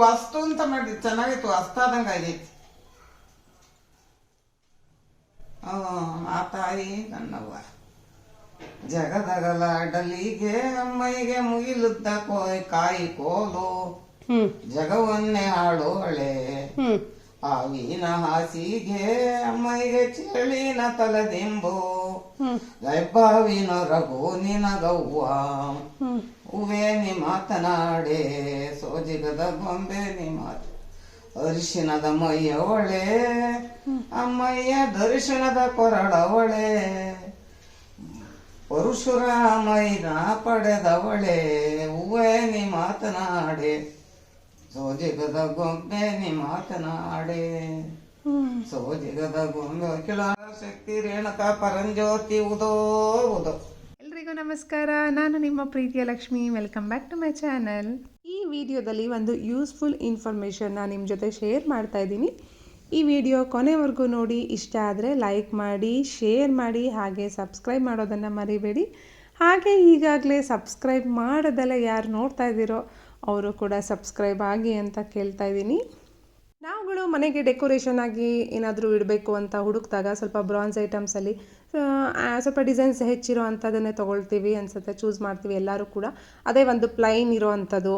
ವಸ್ತು ಅಂತ ಮಾಡಿ ಚೆನ್ನಾಗಿತ್ತು ಹೊಸ್ತಾದಂಗ ಆಗೈತಿ. ಆ, ಆ ತಾಯಿ ನನ್ನವ್ವ. ಜಗದಗಲಾಡಲಿಗೆ ಅಮ್ಮೈಗೆ ಮುಗಿಲುದ್ದ ಕೋಯ್ ಕಾಯಿ ಕೋಲು. ಜಗವನ್ನೇ ಹ್ಮ್. ಆವಿನ ಹಾಸಿಗೆ ಅಮ್ಮಯ್ಯಗೆ ಚಳಿನ ತಲದಿಂಬು. ಗೈಬಾವಿನ ರಘು ನಿನಗವ್ವ. ಹೂವೇ ನಿ ಮಾತನಾಡೆ, ಸೋಜಿಗದ ಗೊಂಬೆ ನಿ ಮಾತು. ಅರಿಶಿನದ ಮೈಯವಳೆ ಅಮ್ಮಯ್ಯ ದರ್ಶನದ ಕೊರಳವಳೆ ಪರಶುರಾಮಯ್ಯನ ಪಡೆದವಳೆ ಹೂವೇ ನಿ ಮಾತನಾಡೆ, ಸೋಜಿಗದ ಗೊಂಬೆ ನಿ ಮಾತನಾಡೆ. ಗೊಂಬೆ ಕೆಳ ಶಕ್ತಿ ರೇಣುಕಾ ಪರಂಜ್ಯೋತಿ ಉದೋ ಉದೋ ಎಲ್ರಿಗೂ ನಮಸ್ಕಾರ ನಾನು ನಿಮ್ಮ ಪ್ರೀತಿಯ Lakshmi. Welcome back to my channel ಈ ವಿಡಿಯೋದಲ್ಲಿ ಒಂದು ಯೂಸ್ಫುಲ್ ಇನ್ಫಾರ್ಮೇಷನ್ನ ನಿಮ್ಮ ಜೊತೆ ಶೇರ್ ಮಾಡ್ತಾ ಇದ್ದೀನಿ. ಈ ವಿಡಿಯೋ ಕೊನೆವರೆಗೂ ನೋಡಿ ಇಷ್ಟ ಆದರೆ ಲೈಕ್ ಮಾಡಿ ಶೇರ್ ಮಾಡಿ ಹಾಗೆ ಸಬ್ಸ್ಕ್ರೈಬ್ ಮಾಡೋದನ್ನು ಮರಿಬೇಡಿ. ಹಾಗೆ ಈಗಾಗಲೇ ಸಬ್ಸ್ಕ್ರೈಬ್ ಮಾಡೋದೆಲ್ಲ ಯಾರು ನೋಡ್ತಾ ಇದ್ದೀರೋ ಅವರು ಕೂಡ ಸಬ್ಸ್ಕ್ರೈಬ್ ಆಗಿ ಅಂತ ಕೇಳ್ತಾ ಇದ್ದೀನಿ. ನಾವುಗಳು ಮನೆಗೆ ಡೆಕೋರೇಷನ್ ಆಗಿ ಏನಾದರೂ ಇಡಬೇಕು ಅಂತ ಹುಡುಕಿದಾಗ ಸ್ವಲ್ಪ ಬ್ರಾನ್ಸ್ ಐಟಮ್ಸಲ್ಲಿ ಸ್ವಲ್ಪ ಡಿಸೈನ್ಸ್ ಹೆಚ್ಚಿರೋ ಅಂಥದ್ದನ್ನೇ ತೊಗೊಳ್ತೀವಿ ಅನ್ಸುತ್ತೆ, ಚೂಸ್ ಮಾಡ್ತೀವಿ ಎಲ್ಲರೂ ಕೂಡ. ಅದೇ ಒಂದು ಪ್ಲೈನ್ ಇರೋ ಅಂಥದ್ದು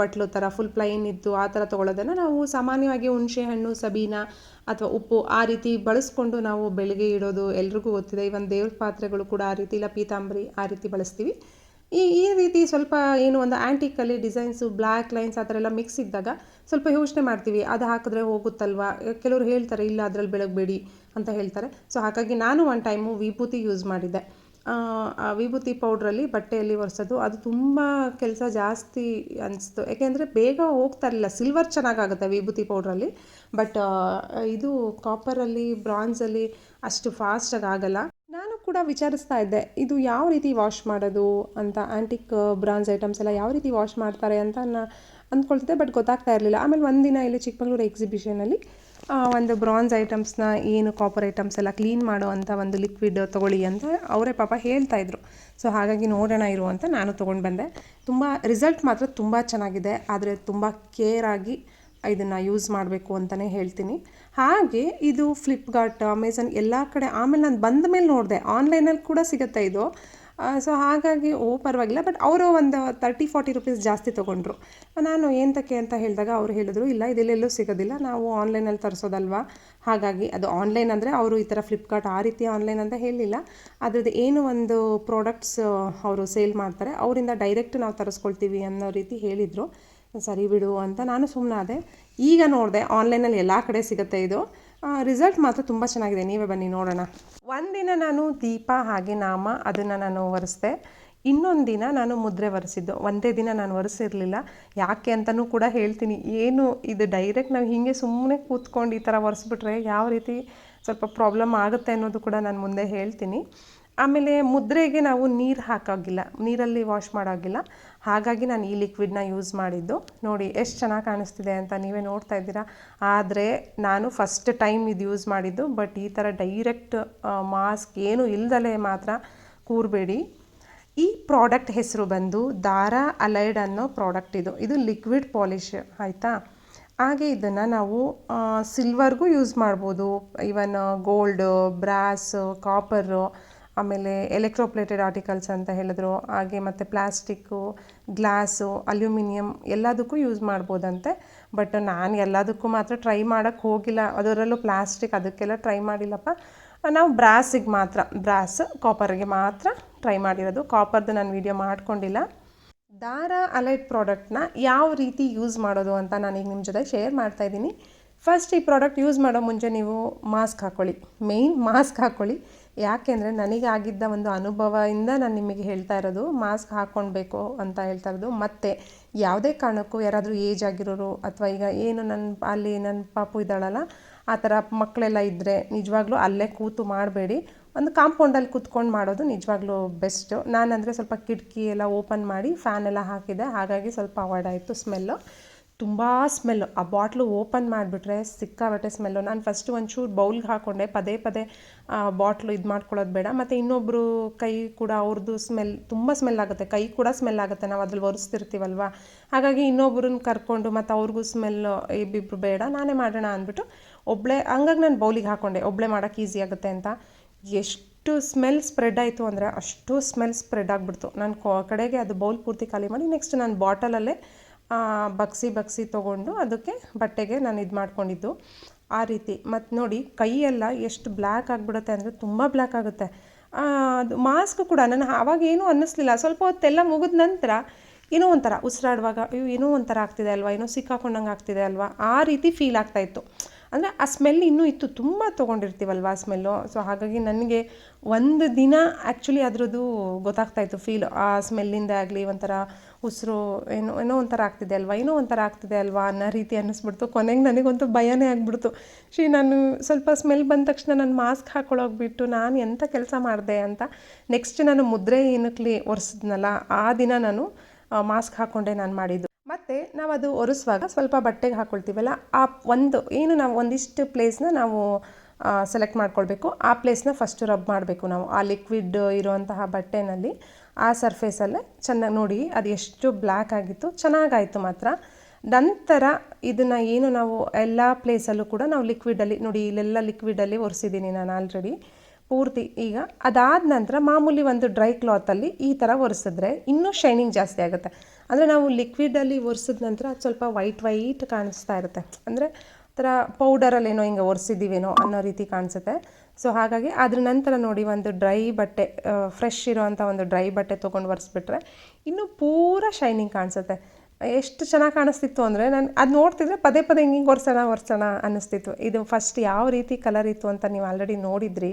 ಬಟ್ಲು ಥರ ಫುಲ್ ಪ್ಲೈನ್ ಇದ್ದು ಆ ಥರ ತೊಗೊಳ್ಳೋದನ್ನು ನಾವು ಸಾಮಾನ್ಯವಾಗಿ ಹುಣಸೆ ಹಣ್ಣು, ಸಬೀನ ಅಥವಾ ಉಪ್ಪು ಆ ರೀತಿ ಬಳಸ್ಕೊಂಡು ನಾವು ಬೆಳಗ್ಗೆ ಇಡೋದು ಎಲ್ರಿಗೂ ಗೊತ್ತಿದೆ. ಇವನ್ ದೇವ್ರ ಪಾತ್ರೆಗಳು ಕೂಡ ಆ ರೀತಿ ಇಲ್ಲ, ಪೀತಾಂಬರಿ ಆ ರೀತಿ ಬಳಸ್ತೀವಿ. ಈ ಈ ರೀತಿ ಸ್ವಲ್ಪ ಏನು ಒಂದು ಆ್ಯಂಟಿಕಲ್ಲಿ ಡಿಸೈನ್ಸು ಬ್ಲ್ಯಾಕ್ ಲೈನ್ಸ್ ಆ ಥರ ಎಲ್ಲ ಮಿಕ್ಸ್ ಇದ್ದಾಗ ಸ್ವಲ್ಪ ಯೋಚನೆ ಮಾಡ್ತೀವಿ, ಅದು ಹಾಕಿದ್ರೆ ಹೋಗುತ್ತಲ್ವಾ? ಕೆಲವರು ಹೇಳ್ತಾರೆ, ಇಲ್ಲ, ಅದರಲ್ಲಿ ಬೆಳಗ್ಬೇಡಿ ಅಂತ ಹೇಳ್ತಾರೆ. ಸೊ ಹಾಗಾಗಿ ನಾನು ಒನ್ ಟೈಮು ವಿಭೂತಿ ಯೂಸ್ ಮಾಡಿದ್ದೆ. ವಿಭೂತಿ ಪೌಡ್ರಲ್ಲಿ ಬಟ್ಟೆಯಲ್ಲಿ ಒರೆಸೋದು, ಅದು ತುಂಬ ಕೆಲಸ ಜಾಸ್ತಿ ಅನಿಸ್ತು. ಯಾಕೆಂದರೆ ಬೇಗ ಹೋಗ್ತಾ ಇರಲಿಲ್ಲ ಸಿಲ್ವರ್ ಚೆನ್ನಾಗಾಗುತ್ತೆ ವಿಭೂತಿ ಪೌಡ್ರಲ್ಲಿ ಬಟ್ ಇದು ಕಾಪರಲ್ಲಿ ಬ್ರಾನ್ಸಲ್ಲಿ ಅಷ್ಟು ಫಾಸ್ಟಾಗಿ ಆಗಲ್ಲ. ಕೂಡ ವಿಚಾರಿಸ್ತಾ ಇದ್ದೆ, ಇದು ಯಾವ ರೀತಿ ವಾಶ್ ಮಾಡೋದು ಅಂತ ಆ್ಯಂಟಿಕ್ ಬ್ರಾಂಜ್ ಐಟಮ್ಸ್ ಎಲ್ಲ ಯಾವ ರೀತಿ ವಾಶ್ ಮಾಡ್ತಾರೆ ಅಂತ ನಾನು ಅಂದ್ಕೊಳ್ತಿದ್ದೆ ಬಟ್ ಗೊತ್ತಾಗ್ತಾ ಇರಲಿಲ್ಲ. ಆಮೇಲೆ ಒಂದಿನ ಇಲ್ಲಿ ಚಿಕ್ಕಮಗಳೂರು ಎಕ್ಸಿಬಿಷನಲ್ಲಿ ಒಂದು ಬ್ರಾಂಜ್ ಐಟಮ್ಸ್ನ ಏನು ಕಾಪರ್ ಐಟಮ್ಸ್ ಎಲ್ಲ ಕ್ಲೀನ್ ಮಾಡೋ ಅಂತ ಒಂದು ಲಿಕ್ವಿಡ್ ತೊಗೊಳ್ಳಿ ಅಂತ ಅವರೇ ಪಾಪ ಹೇಳ್ತಾ ಇದ್ರು. ಸೊ ಹಾಗಾಗಿ ನೋಡೋಣ, ಇರು ಅಂತ ನಾನು ತೊಗೊಂಡು ಬಂದೆ. ತುಂಬ ರಿಸಲ್ಟ್ ಮಾತ್ರ ತುಂಬ ಚೆನ್ನಾಗಿದೆ, ಆದರೆ ತುಂಬ ಕೇರಾಗಿ ಇದನ್ನು ಯೂಸ್ ಮಾಡಬೇಕು ಅಂತಲೇ ಹೇಳ್ತೀನಿ. ಹಾಗೆ ಇದು ಫ್ಲಿಪ್ಕಾರ್ಟ್ ಅಮೆಝಾನ್ ಎಲ್ಲ ಕಡೆ ಆಮೇಲೆ ನಾನು ಬಂದ ಮೇಲೆ ನೋಡಿದೆ. ಆನ್ಲೈನಲ್ಲಿ ಕೂಡ ಸಿಗುತ್ತೆ ಇದು. ಸೊ ಹಾಗಾಗಿ, ಓ, ಪರವಾಗಿಲ್ಲ. ಬಟ್ ಅವರು ಒಂದು ತರ್ಟಿ ಫಾರ್ಟಿ ರುಪೀಸ್ ಜಾಸ್ತಿ ತೊಗೊಂಡ್ರು. ನಾನು ಏಂತಕ್ಕೆ ಅಂತ ಹೇಳಿದಾಗ ಅವರು ಹೇಳಿದ್ರು, ಇಲ್ಲ ಇದೆಲ್ಲೆಲ್ಲೂ ಸಿಗೋದಿಲ್ಲ. ನಾವು ಆನ್ಲೈನಲ್ಲಿ ತರಿಸೋದಲ್ವಾ? ಹಾಗಾಗಿ ಅದು ಆನ್ಲೈನ್ ಅಂದರೆ ಅವರು ಈ ಥರ ಫ್ಲಿಪ್ಕಾರ್ಟ್ ಆ ರೀತಿ ಆನ್ಲೈನ್ ಅಂತ ಹೇಳಿಲ್ಲ. ಅದ್ರದ್ದು ಏನು ಒಂದು ಪ್ರಾಡಕ್ಟ್ಸ್ ಅವರು ಸೇಲ್ ಮಾಡ್ತಾರೆ. ಅವರಿಂದ ಡೈರೆಕ್ಟ್ ನಾವು ತರಿಸ್ಕೊಳ್ತೀವಿ ಅನ್ನೋ ರೀತಿ ಹೇಳಿದರು. ಸರಿ ಬಿಡು ಅಂತ ನಾನು ಸುಮ್ಮನಾದೆ ಈಗ ನೋಡಿದೆ ಆನ್ಲೈನಲ್ಲಿ ಎಲ್ಲ ಕಡೆ ಸಿಗುತ್ತೆ ಇದು. ರಿಸಲ್ಟ್ ಮಾತ್ರ ತುಂಬ ಚೆನ್ನಾಗಿದೆ. ನೀವೇ ಬನ್ನಿ, ನೋಡೋಣ. ಒಂದಿನ ನಾನು ದೀಪ ಹಾಗೆ ನಾಮ ಅದನ್ನು ನಾನು ಒರೆಸ್ದೆ. ಇನ್ನೊಂದು ದಿನ ನಾನು ಮುದ್ರೆ ಒರೆಸಿದ್ದು. ಒಂದೇ ದಿನ ನಾನು ಒರೆಸಿರಲಿಲ್ಲ. ಯಾಕೆ ಅಂತಲೂ ಕೂಡ ಹೇಳ್ತೀನಿ. ಏನು ಇದು ಡೈರೆಕ್ಟ್ ನಾವು ಹೀಗೆ ಸುಮ್ಮನೆ ಕೂತ್ಕೊಂಡು ಈ ಥರ ಒರೆಸ್ಬಿಟ್ರೆ ಯಾವ ರೀತಿ ಸ್ವಲ್ಪ ಪ್ರಾಬ್ಲಮ್ ಆಗುತ್ತೆ ಅನ್ನೋದು ಕೂಡ ನಾನು ಮುಂದೆ ಹೇಳ್ತೀನಿ. ಆಮೇಲೆ ಮುದ್ರೆಗೆ ನಾವು ನೀರು ಹಾಕೋಗಿಲ್ಲ. ನೀರಲ್ಲಿ ವಾಶ್ ಮಾಡೋಗಿಲ್ಲ. ಹಾಗಾಗಿ ನಾನು ಈ ಲಿಕ್ವಿಡ್ನ ಯೂಸ್ ಮಾಡಿದ್ದು. ನೋಡಿ, ಎಷ್ಟು ಚೆನ್ನಾಗಿ ಕಾಣಿಸ್ತಿದೆ ಅಂತ ನೀವೇ ನೋಡ್ತಾ ಇದ್ದೀರಾ. ಆದರೆ ನಾನು ಫಸ್ಟ್ ಟೈಮ್ ಇದು ಯೂಸ್ ಮಾಡಿದ್ದು ಬಟ್ ಈ ಥರ ಡೈರೆಕ್ಟ್ ಮಾಸ್ಕ್ ಏನು ಇಲ್ದಲೇ ಮಾತ್ರ ಕೂರಬೇಡಿ. ಈ ಪ್ರಾಡಕ್ಟ್ ಹೆಸರು ಬಂದು ದಾರಾ ಅಲೈಡ್ ಅನ್ನೋ ಪ್ರಾಡಕ್ಟ್ ಇದು. ಇದು ಲಿಕ್ವಿಡ್ ಪಾಲಿಶ್ ಆಯಿತಾ? ಹಾಗೆ ಇದನ್ನು ನಾವು ಸಿಲ್ವರ್ಗೂ ಯೂಸ್ ಮಾಡ್ಬೋದು. ಇವನ್ ಗೋಲ್ಡ್ ಬ್ರಾಸ್ ಕಾಪರು ಆಮೇಲೆ ಎಲೆಕ್ಟ್ರೋಪ್ಲೇಟೆಡ್ ಆರ್ಟಿಕಲ್ಸ್ ಅಂತ ಹೇಳಿದ್ರು. ಹಾಗೆ ಮತ್ತು ಪ್ಲಾಸ್ಟಿಕ್ಕು ಗ್ಲಾಸು ಅಲ್ಯೂಮಿನಿಯಂ ಎಲ್ಲದಕ್ಕೂ ಯೂಸ್ ಮಾಡ್ಬೋದಂತೆ. ಬಟ್ ನಾನು ಎಲ್ಲದಕ್ಕೂ ಮಾತ್ರ ಟ್ರೈ ಮಾಡೋಕ್ಕೆ ಹೋಗಿಲ್ಲ. ಅದರಲ್ಲೂ ಪ್ಲಾಸ್ಟಿಕ್ ಅದಕ್ಕೆಲ್ಲ ಟ್ರೈ ಮಾಡಿಲ್ಲಪ್ಪ. ನಾವು ಬ್ರಾಸಿಗೆ ಮಾತ್ರ, ಬ್ರಾಸ್ ಕಾಪರ್ಗೆ ಮಾತ್ರ ಟ್ರೈ ಮಾಡಿರೋದು. ಕಾಪರ್ದು ನಾನು ವೀಡಿಯೋ ಮಾಡ್ಕೊಂಡಿಲ್ಲ. ದಾರ ಅಲೈಟ್ ಪ್ರಾಡಕ್ಟ್ನ ಯಾವ ರೀತಿ ಯೂಸ್ ಮಾಡೋದು ಅಂತ ನಾನೀಗ ನಿಮ್ಮ ಜೊತೆ ಶೇರ್ ಮಾಡ್ತಾ ಇದ್ದೀನಿ. ಫಸ್ಟ್ ಈ ಪ್ರಾಡಕ್ಟ್ ಯೂಸ್ ಮಾಡೋ ಮುಂಚೆ ನೀವು ಮಾಸ್ಕ್ ಹಾಕ್ಕೊಳ್ಳಿ ಮೇಯ್ನ್ ಮಾಸ್ಕ್ ಹಾಕ್ಕೊಳ್ಳಿ ಯಾಕೆಂದರೆ ನನಗೆ ಆಗಿದ್ದ ಒಂದು ಅನುಭವದಿಂದ ನಾನು ನಿಮಗೆ ಹೇಳ್ತಾ ಇರೋದು ಮಾಸ್ಕ್ ಹಾಕ್ಕೊಳ್ಬೇಕು ಅಂತ ಹೇಳ್ತಾ ಇರೋದು. ಮತ್ತು ಯಾವುದೇ ಕಾರಣಕ್ಕೂ ಯಾರಾದರೂ ಏಜ್ ಆಗಿರೋರು ಅಥವಾ ಈಗ ಏನು ನನ್ನ ಅಲ್ಲಿ ನನ್ನ ಪಾಪು ಇದ್ದಾಳಲ್ಲ, ಆ ಥರ ಮಕ್ಕಳೆಲ್ಲ ಇದ್ದರೆ ನಿಜವಾಗ್ಲೂ ಅಲ್ಲೇ ಕೂತು ಮಾಡಬೇಡಿ. ಒಂದು ಕಾಂಪೌಂಡಲ್ಲಿ ಕೂತ್ಕೊಂಡು ಮಾಡೋದು ನಿಜವಾಗ್ಲೂ ಬೆಸ್ಟು ನಾನಂದರೆ ಸ್ವಲ್ಪ ಕಿಟಕಿ ಎಲ್ಲ ಓಪನ್ ಮಾಡಿ ಫ್ಯಾನ್ ಎಲ್ಲ ಹಾಕಿದೆ. ಹಾಗಾಗಿ ಸ್ವಲ್ಪ ಅವಾಯ್ಡ್ ಆಯಿತು ಸ್ಮೆಲ್ಲು ತುಂಬ ಸ್ಮೆಲ್ಲು ಆ ಬಾಟ್ಲು ಓಪನ್ ಮಾಡಿಬಿಟ್ರೆ ಸಿಕ್ಕಾಬಟ್ಟೆ ಸ್ಮೆಲ್ಲು ನಾನು ಫಸ್ಟ್ ಒಂಚೂರು ಬೌಲ್ಗೆ ಹಾಕ್ಕೊಂಡೆ ಪದೇ ಪದೇ ಬಾಟ್ಲು ಇದು ಮಾಡ್ಕೊಳ್ಳೋದು ಬೇಡ. ಮತ್ತು ಇನ್ನೊಬ್ಬರು ಕೈ ಕೂಡ ಅವ್ರದ್ದು ಸ್ಮೆಲ್ ತುಂಬ ಸ್ಮೆಲ್ ಆಗುತ್ತೆ. ಕೈ ಕೂಡ ಸ್ಮೆಲ್ ಆಗುತ್ತೆ. ನಾವು ಅದ್ರಲ್ಲಿ ಒರೆಸ್ತಿರ್ತೀವಲ್ವ? ಹಾಗಾಗಿ ಇನ್ನೊಬ್ರನ್ನ ಕರ್ಕೊಂಡು ಮತ್ತು ಅವ್ರಿಗೂ ಸ್ಮೆಲ್ ಇಬ್ಬಿಬ್ರು ಬೇಡ. ನಾನೇ ಮಾಡೋಣ ಅಂದ್ಬಿಟ್ಟು ಒಬ್ಬಳೇ ಹಂಗಾಗಿ ನಾನು ಬೌಲಿಗೆ ಹಾಕ್ಕೊಂಡೆ ಒಬ್ಬಳೇ ಮಾಡೋಕ್ಕೆ ಈಸಿ ಆಗುತ್ತೆ ಅಂತ. ಎಷ್ಟು ಸ್ಮೆಲ್ ಸ್ಪ್ರೆಡ್ ಆಯಿತು ಅಂದರೆ ಅಷ್ಟು ಸ್ಮೆಲ್ ಸ್ಪ್ರೆಡ್ ಆಗಿಬಿಡ್ತು. ನಾನು ಕಡೆಗೆ ಅದು ಬೌಲ್ ಪೂರ್ತಿ ಖಾಲಿ ಮಾಡಿ ನೆಕ್ಸ್ಟ್ ನಾನು ಬಾಟಲಲ್ಲೇ ಬಗ್ಸಿ ಬಗ್ಸಿ ತೊಗೊಂಡು ಅದಕ್ಕೆ ಬಟ್ಟೆಗೆ ನಾನು ಇದು ಮಾಡ್ಕೊಂಡಿದ್ದು. ಆ ರೀತಿ. ಮತ್ತು ನೋಡಿ, ಕೈಯೆಲ್ಲ ಎಷ್ಟು ಬ್ಲ್ಯಾಕ್ ಆಗಿಬಿಡುತ್ತೆ ಅಂದರೆ ತುಂಬ ಬ್ಲ್ಯಾಕ್ ಆಗುತ್ತೆ. ಅದು ಮಾಸ್ಕ್ ಕೂಡ ನಾನು ಆವಾಗ ಏನೂ ಅನ್ನಿಸ್ಲಿಲ್ಲ. ಸ್ವಲ್ಪ ಹೊತ್ತೆಲ್ಲ ಮುಗಿದ ನಂತರ ಏನೋ ಒಂಥರ ಉಸಿರಾಡುವಾಗ, ಅಯ್ಯೋ, ಏನೋ ಒಂಥರ ಆಗ್ತಿದೆ ಅಲ್ವಾ? ಏನೋ ಸಿಕ್ಕಾಕೊಂಡಂಗೆ ಆಗ್ತಿದೆ ಅಲ್ವಾ? ಆ ರೀತಿ ಫೀಲ್ ಆಗ್ತಾಯಿತ್ತು ಅಂದರೆ ಆ ಸ್ಮೆಲ್ ಇನ್ನೂ ಇತ್ತು. ತುಂಬ ತೊಗೊಂಡಿರ್ತೀವಲ್ವ ಆ ಸ್ಮೆಲ್ಲು? ಸೊ, ಹಾಗಾಗಿ ನನಗೆ ಒಂದು ದಿನ ಆ್ಯಕ್ಚುಲಿ ಅದರದ್ದು ಗೊತ್ತಾಗ್ತಾ ಇತ್ತು. ಫೀಲ್ ಆ ಸ್ಮೆಲ್ಲಿಂದ ಆಗಲಿ, ಒಂಥರ ಉಸಿರು ಏನೋ ಏನೋ ಒಂಥರ ಆಗ್ತಿದೆ ಅಲ್ವಾ? ಏನೋ ಒಂಥರ ಆಗ್ತಿದೆ ಅಲ್ವಾ ಅನ್ನೋ ರೀತಿ ಅನ್ನಿಸ್ಬಿಡ್ತು. ಕೊನೆಗೆ ನನಗಂತೂ ಭಯನೇ ಆಗಿಬಿಡ್ತು. ಶ್ರೀ, ನಾನು ಸ್ವಲ್ಪ ಸ್ಮೆಲ್ ಬಂದ ತಕ್ಷಣ ನಾನು ಮಾಸ್ಕ್ ಹಾಕೊಳ್ಳೋಗ್ಬಿಟ್ಟು ನಾನು ಎಂಥ ಕೆಲಸ ಮಾಡಿದೆ ಅಂತ ನೆಕ್ಸ್ಟ್ ನಾನು ಮುದ್ರೆ ಏನಕ್ಲಿ ಒರೆಸಿದ್ನಲ್ಲ, ಆ ದಿನ ನಾನು ಮಾಸ್ಕ್ ಹಾಕ್ಕೊಂಡೆ ನಾನು ಮಾಡಿದ್ದು. ಮತ್ತು ನಾವು ಅದು ಒರೆಸುವಾಗ ಸ್ವಲ್ಪ ಬಟ್ಟೆಗೆ ಹಾಕ್ಕೊಳ್ತೀವಲ್ಲ ಆ ಒಂದು, ಏನು ನಾವು ಒಂದಿಷ್ಟು ಪ್ಲೇಸ್ನ ನಾವು ಸೆಲೆಕ್ಟ್ ಮಾಡ್ಕೊಳ್ಬೇಕು. ಆ ಪ್ಲೇಸ್ನ ಫಸ್ಟು ರಬ್ ಮಾಡಬೇಕು ನಾವು. ಆ ಲಿಕ್ವಿಡ್ ಇರುವಂತಹ ಬಟ್ಟೆನಲ್ಲಿ. ಆ ಸರ್ಫೇಸಲ್ಲೇ ಚೆನ್ನಾಗಿ ನೋಡಿ, ಅದು ಎಷ್ಟು ಬ್ಲ್ಯಾಕ್ ಆಗಿತ್ತು ಚೆನ್ನಾಗಾಯಿತು ಮಾತ್ರ. ನಂತರ ಇದನ್ನು ಏನು ನಾವು ಎಲ್ಲ ಪ್ಲೇಸಲ್ಲೂ ಕೂಡ ನಾವು ಲಿಕ್ವಿಡಲ್ಲಿ ನೋಡಿ, ಇಲ್ಲೆಲ್ಲ ಲಿಕ್ವಿಡಲ್ಲಿ ಒರೆಸಿದ್ದೀನಿ ನಾನು ಆಲ್ರೆಡಿ ಪೂರ್ತಿ ಈಗ ಅದಾದ ನಂತರ ಮಾಮೂಲಿ ಒಂದು ಡ್ರೈ ಕ್ಲಾತಲ್ಲಿ ಈ ಥರ ಒರೆಸಿದ್ರೆ ಇನ್ನೂ ಶೈನಿಂಗ್ ಜಾಸ್ತಿ ಆಗುತ್ತೆ. ಅಂದರೆ ನಾವು ಲಿಕ್ವಿಡಲ್ಲಿ ಒರೆಸಿದ ನಂತರ ಸ್ವಲ್ಪ ವೈಟ್ ವೈಟ್ ಕಾಣಿಸ್ತಾ ಇರುತ್ತೆ. ಅಂದರೆ ಥರ ಪೌಡರಲ್ಲೇನೋ ಹಿಂಗೆ ಒರೆಸಿದ್ದೀವೇನೋ ಅನ್ನೋ ರೀತಿ ಕಾಣಿಸುತ್ತೆ. ಸೊ ಹಾಗಾಗಿ ಅದ್ರ ನಂತರ ನೋಡಿ ಒಂದು ಡ್ರೈ ಬಟ್ಟೆ ಫ್ರೆಶ್ ಇರೋವಂಥ ಒಂದು ಡ್ರೈ ಬಟ್ಟೆ ತೊಗೊಂಡು ಒರೆಸ್ಬಿಟ್ರೆ ಇನ್ನೂ ಪೂರ ಶೈನಿಂಗ್ ಕಾಣಿಸುತ್ತೆ. ಎಷ್ಟು ಚೆನ್ನಾಗಿ ಕಾಣಿಸ್ತಿತ್ತು ಅಂದರೆ ನಾನು ಅದು ನೋಡ್ತಿದ್ರೆ ಪದೇ ಪದೇ ಹಿಂಗೆ ಹಿಂಗೆ ಒರೆಸೋಣ ಒರೆಸೋಣ ಅನ್ನಿಸ್ತಿತ್ತು. ಇದು ಫಸ್ಟ್ ಯಾವ ರೀತಿ ಕಲರ್ ಇತ್ತು ಅಂತ ನೀವು ಆಲ್ರೆಡಿ ನೋಡಿದ್ರಿ.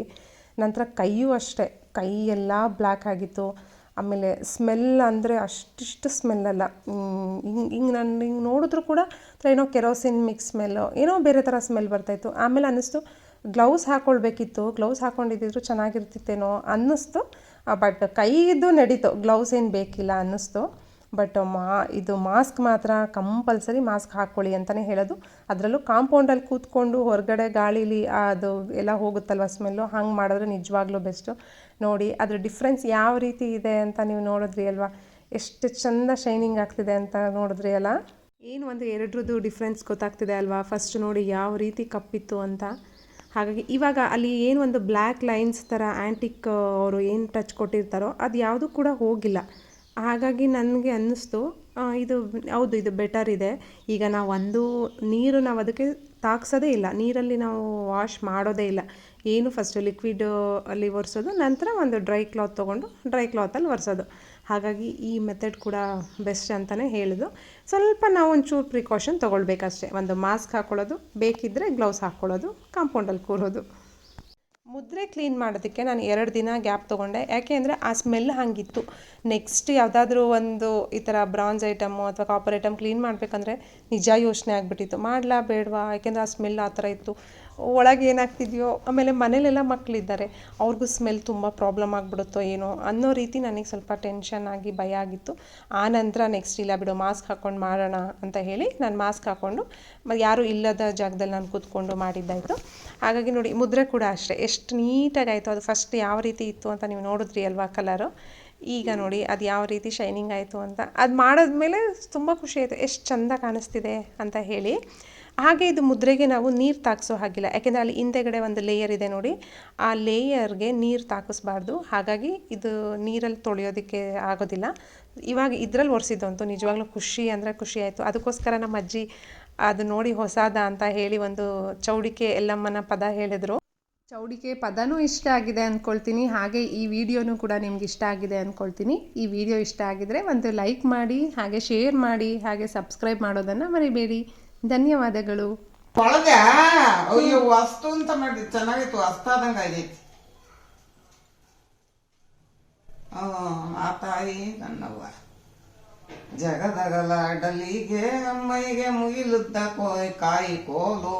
ನಂತರ ಕೈಯೂ ಅಷ್ಟೇ, ಕೈ ಎಲ್ಲ ಬ್ಲ್ಯಾಕ್ ಆಗಿತ್ತು. ಆಮೇಲೆ ಸ್ಮೆಲ್ ಅಂದರೆ ಅಷ್ಟಿಷ್ಟು ಸ್ಮೆಲ್ ಅಲ್ಲ. ಹಿಂಗೆ ಹಿಂಗೆ ನಾನು ಹಿಂಗೆ ನೋಡಿದ್ರು ಕೂಡ ಏನೋ ಕೆರೋಸಿನ್ ಮಿಕ್ಸ್ ಸ್ಮೆಲ್ಲು ಏನೋ ಬೇರೆ ಥರ ಸ್ಮೆಲ್ ಬರ್ತಾಯಿತ್ತು ಆಮೇಲೆ ಅನ್ನಿಸ್ತು ಗ್ಲೌಸ್ ಹಾಕ್ಕೊಳ್ಬೇಕಿತ್ತು ಗ್ಲೌಸ್ ಹಾಕ್ಕೊಂಡಿದ್ದಿದ್ರು ಚೆನ್ನಾಗಿರ್ತಿತ್ತೇನೋ ಅನ್ನಿಸ್ತು. ಬಟ್ ಕೈದು ನಡೀತು, ಗ್ಲೌಸ್ ಏನು ಬೇಕಿಲ್ಲ ಅನ್ನಿಸ್ತು. ಬಟ್ ಮಾ, ಇದು ಮಾಸ್ಕ್ ಮಾತ್ರ ಕಂಪಲ್ಸರಿ ಮಾಸ್ಕ್ ಹಾಕ್ಕೊಳ್ಳಿ ಅಂತಲೇ ಹೇಳೋದು. ಅದರಲ್ಲೂ ಕಾಂಪೌಂಡಲ್ಲಿ ಕೂತ್ಕೊಂಡು ಹೊರಗಡೆ ಗಾಳೀಲಿ ಅದು ಎಲ್ಲ ಹೋಗುತ್ತಲ್ವ ಸ್ಮೆಲ್ಲು ಹಂಗೆ ಮಾಡಿದ್ರೆ ನಿಜವಾಗ್ಲೂ ಬೆಸ್ಟು ನೋಡಿ, ಅದ್ರ ಡಿಫ್ರೆನ್ಸ್ ಯಾವ ರೀತಿ ಇದೆ ಅಂತ ನೀವು ನೋಡಿದ್ರಿ ಅಲ್ವಾ? ಎಷ್ಟು ಚಂದ ಶೈನಿಂಗ್ ಆಗ್ತಿದೆ ಅಂತ ನೋಡಿದ್ರಿ ಅಲ್ಲ? ಏನು ಒಂದು ಎರಡರದ್ದು ಡಿಫ್ರೆನ್ಸ್ ಗೊತ್ತಾಗ್ತಿದೆ ಅಲ್ವಾ? ಫಸ್ಟ್ ನೋಡಿ ಯಾವ ರೀತಿ ಕಪ್ಪಿತ್ತು ಅಂತ. ಹಾಗಾಗಿ ಇವಾಗ ಅಲ್ಲಿ ಏನು ಒಂದು ಬ್ಲ್ಯಾಕ್ ಲೈನ್ಸ್ ಥರ ಆ್ಯಂಟಿಕ್ ಅವರು ಏನು ಟಚ್ ಕೊಟ್ಟಿರ್ತಾರೋ ಅದು ಯಾವುದೂ ಕೂಡ ಹೋಗಿಲ್ಲ. ಹಾಗಾಗಿ ನನಗೆ ಅನ್ನಿಸ್ತು ಇದು ಹೌದು, ಇದು ಬೆಟರ್ ಇದೆ. ಈಗ ನಾವು ಒಂದು ನೀರು ನಾವು ಅದಕ್ಕೆ ತಾಗ್ಸೋದೇ ಇಲ್ಲ. ನೀರಲ್ಲಿ ನಾವು ವಾಶ್ ಮಾಡೋದೇ ಇಲ್ಲ. ಏನು ಫಸ್ಟು ಲಿಕ್ವಿಡ್ ಅಲ್ಲಿ ಒರೆಸೋದು, ನಂತರ ಒಂದು ಡ್ರೈ ಕ್ಲಾತ್ ತೊಗೊಂಡು ಡ್ರೈ ಕ್ಲಾತಲ್ಲಿ ಒರೆಸೋದು. ಹಾಗಾಗಿ ಈ ಮೆಥಡ್ ಕೂಡ ಬೆಸ್ಟ್ ಅಂತಲೇ ಹೇಳೋದು. ಸ್ವಲ್ಪ ನಾವು ಒಂಚೂರು ಪ್ರಿಕಾಷನ್ ತೊಗೊಳ್ಬೇಕಷ್ಟೇ. ಒಂದು ಮಾಸ್ಕ್ ಹಾಕ್ಕೊಳ್ಳೋದು ಬೇಕಿದ್ದರೆ ಗ್ಲೌಸ್ ಹಾಕ್ಕೊಳ್ಳೋದು ಕಾಂಪೌಂಡಲ್ಲಿ ಕೂರೋದು. ಮುದ್ರೆ ಕ್ಲೀನ್ ಮಾಡೋದಕ್ಕೆ ನಾನು ಎರಡು ದಿನ ಗ್ಯಾಪ್ ತೊಗೊಂಡೆ. ಯಾಕೆ ಅಂದರೆ ಆ ಸ್ಮೆಲ್ ಹಾಗಿತ್ತು. ನೆಕ್ಸ್ಟ್ ಯಾವುದಾದ್ರೂ ಒಂದು ಈ ಥರ ಬ್ರಾನ್ಸ್ ಐಟಮು ಅಥವಾ ಕಾಪರ್ ಐಟಮ್ ಕ್ಲೀನ್ ಮಾಡಬೇಕಂದ್ರೆ ನಿಜ ಯೋಚನೆ ಆಗಿಬಿಟ್ಟಿತ್ತು. ಮಾಡಲಾ ಬೇಡವಾ? ಯಾಕೆಂದರೆ ಆ ಸ್ಮೆಲ್ ಆ ಥರ ಇತ್ತು. ಒಳಗೆ ಏನಾಗ್ತಿದೆಯೋ? ಆಮೇಲೆ ಮನೇಲೆಲ್ಲ ಮಕ್ಕಳಿದ್ದಾರೆ ಅವ್ರಿಗೂ ಸ್ಮೆಲ್ ತುಂಬ ಪ್ರಾಬ್ಲಮ್ ಆಗಿಬಿಡುತ್ತೋ ಏನೋ ಅನ್ನೋ ರೀತಿ ನನಗೆ ಸ್ವಲ್ಪ ಟೆನ್ಷನ್ ಆಗಿ ಭಯ ಆಗಿತ್ತು. ಆ ನಂತರ ನೆಕ್ಸ್ಟ್ ಇಲ್ಲ ಬಿಡು ಮಾಸ್ಕ್ ಹಾಕ್ಕೊಂಡು ಮಾಡೋಣ ಅಂತ ಹೇಳಿ ನಾನು ಮಾಸ್ಕ್ ಹಾಕ್ಕೊಂಡು ಯಾರೂ ಇಲ್ಲದ ಜಾಗದಲ್ಲಿ ನಾನು ಕೂತ್ಕೊಂಡು ಮಾಡಿದ್ದಾಯಿತು. ಹಾಗಾಗಿ ನೋಡಿ, ಮುದ್ರೆ ಕೂಡ ಅಷ್ಟೇ. ಎಷ್ಟು ನೀಟಾಗಿ ಆಯಿತು ಅದು ಫಸ್ಟ್ ಯಾವ ರೀತಿ ಇತ್ತು ಅಂತ ನೀವು ನೋಡಿದ್ರಿ ಅಲ್ವಾ ಕಲರು ಈಗ ನೋಡಿ, ಅದು ಯಾವ ರೀತಿ ಶೈನಿಂಗ್ ಆಯಿತು ಅಂತ. ಅದು ಮಾಡಿದ್ಮೇಲೆ ತುಂಬ ಖುಷಿ ಆಯಿತು. ಎಷ್ಟು ಚಂದ ಕಾಣಿಸ್ತಿದೆ ಅಂತ ಹೇಳಿ. ಹಾಗೆ ಇದು ಮುದ್ರೆಗೆ ನಾವು ನೀರು ತಾಗಿಸೋ ಹಾಗಿಲ್ಲ. ಯಾಕೆಂದರೆ ಅಲ್ಲಿ ಹಿಂದೆಗಡೆ ಒಂದು ಲೇಯರ್ ಇದೆ ನೋಡಿ. ಆ ಲೇಯರ್ಗೆ ನೀರು ತಾಕಿಸ್ಬಾರ್ದು. ಹಾಗಾಗಿ ಇದು ನೀರಲ್ಲಿ ತೊಳೆಯೋದಕ್ಕೆ ಆಗೋದಿಲ್ಲ. ಇವಾಗ ಇದ್ರಲ್ಲಿ ಒರೆಸಿದ್ದು ನಿಜವಾಗ್ಲೂ ಖುಷಿ ಅಂದರೆ ಖುಷಿ ಆಯಿತು. ಅದಕ್ಕೋಸ್ಕರ ನಮ್ಮ ಅಜ್ಜಿ ಅದು ನೋಡಿ ಹೊಸಾದ ಅಂತ ಹೇಳಿ ಒಂದು ಚೌಡಿಕೆ ಎಲ್ಲಮ್ಮನ ಪದ ಹೇಳಿದರು. ಚೌಡಿಕೆ ಪದನೂ ಇಷ್ಟ ಆಗಿದೆ ಅಂದ್ಕೊಳ್ತೀನಿ ಹಾಗೆ ಈ ವಿಡಿಯೋನೂ ಕೂಡ ನಿಮ್ಗೆ ಇಷ್ಟ ಆಗಿದೆ ಅಂದ್ಕೊಳ್ತೀನಿ ಈ ವಿಡಿಯೋ ಇಷ್ಟ ಆಗಿದ್ರೆ ಒಂದು ಲೈಕ್ ಮಾಡಿ, ಹಾಗೆ ಶೇರ್ ಮಾಡಿ, ಹಾಗೆ ಸಬ್ಸ್ಕ್ರೈಬ್ ಮಾಡೋದನ್ನ ಮರಿಬೇಡಿ. ಧನ್ಯವಾದಗಳು. ಅಂತ ಮಾಡಿ ಚೆನ್ನಾಗಿತ್ತು ವಸ್ತಾದಂಗ ಆಗೈತಿ. ಆ ತಾಯಿ ನನ್ನವ್ವ. ಜಗದಗಲಾಡಲಿಗೆ ಅಮ್ಮೈಗೆ ಮುಗಿಲುದ್ದ ಕೋಯ್ ಕಾಯಿ ಕೋಲು.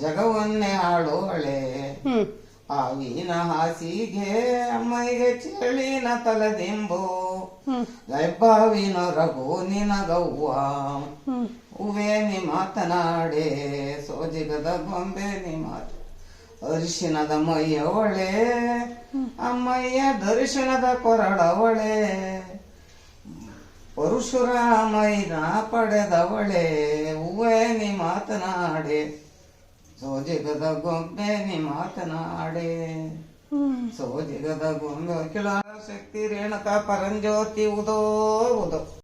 ಜಗವನ್ನೇ ಆಳೋಳೆ ಆವಿನ ಹಾಸಿಗೆ ಅಮ್ಮೈಗೆ ಚಳಿನ ತಲದಿಂಬು. ಲೈಬಾವಿನ ರಘು ನಿನಗವ್ವ. ಗೌವ ಹೂವೇ ನಿ ಮಾತನಾಡೆ ಸೋಜಿಗದ ಗೊಂಬೆ ನಿ ಮಾತು ಅರಿಶಿನದ ಮೈಯವಳೆ ಅಮ್ಮಯ್ಯ ದರ್ಶನದ ಕೊರಳವಳೆ ಪರಶುರಾಮಯ್ಯನ ಪಡೆದವಳೆ. ಹೂವೇ ನಿ ಮಾತನಾಡೆ ಸೋಜಿಗದ ಗೊಂಬೆ ನೀ ಮಾತನಾಡೆ ಸೋಜಿಗದ ಗೊಂಬೆ ಕೆಳ ಶಕ್ತಿ ರೇಣುಕ ಪರಂಜ್ಯೋತಿ ಉದೋ ಉದೋ.